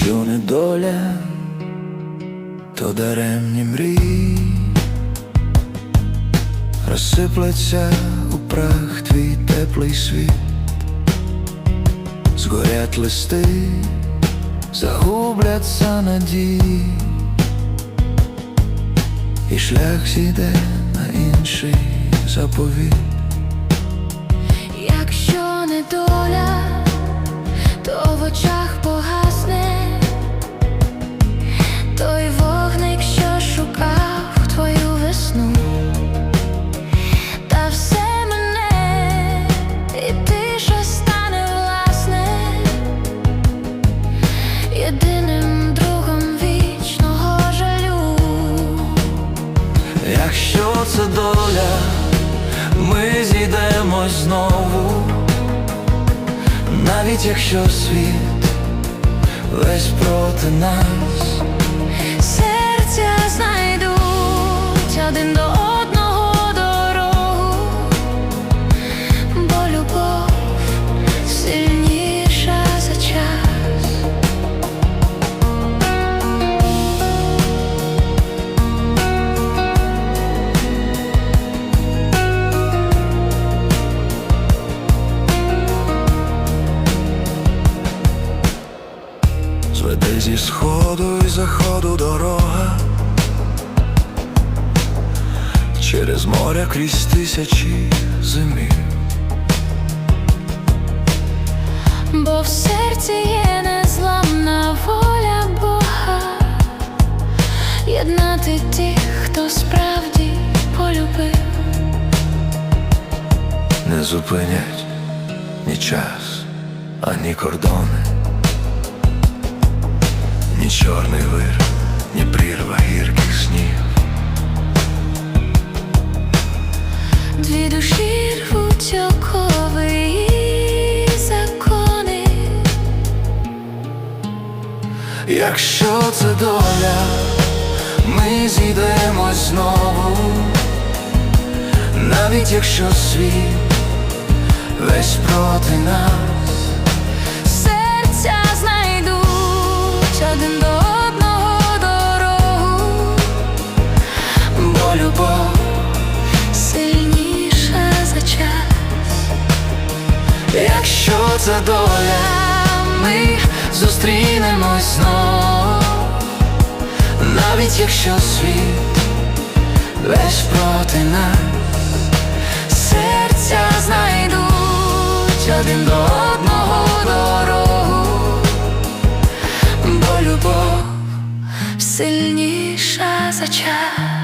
Якщо не доля, то даремні мрії розсиплеться у прах твій теплий світ, згорять листи, загубляться надії, і шлях зійде на інший заповіт. Це доля, ми зійдемось знову, навіть якщо світ весь проти нас, зведе зі сходу і заходу дорога, через моря крізь тисячі зимів. Бо в серці є незламна воля Бога, єднати тих, хто справді полюбив. Не зупинять ні час, ані кордони, ні чорний вир, ні прірва гірких снів. Дві душі рвуть окови і закони. Якщо це доля, ми зійдемось знову, навіть якщо світ весь проти нас, якщо це доля, ми зустрінемось знов, навіть якщо світ весь проти нас, серця знайдуть один до одного дорогу, бо любов Сильніша за час.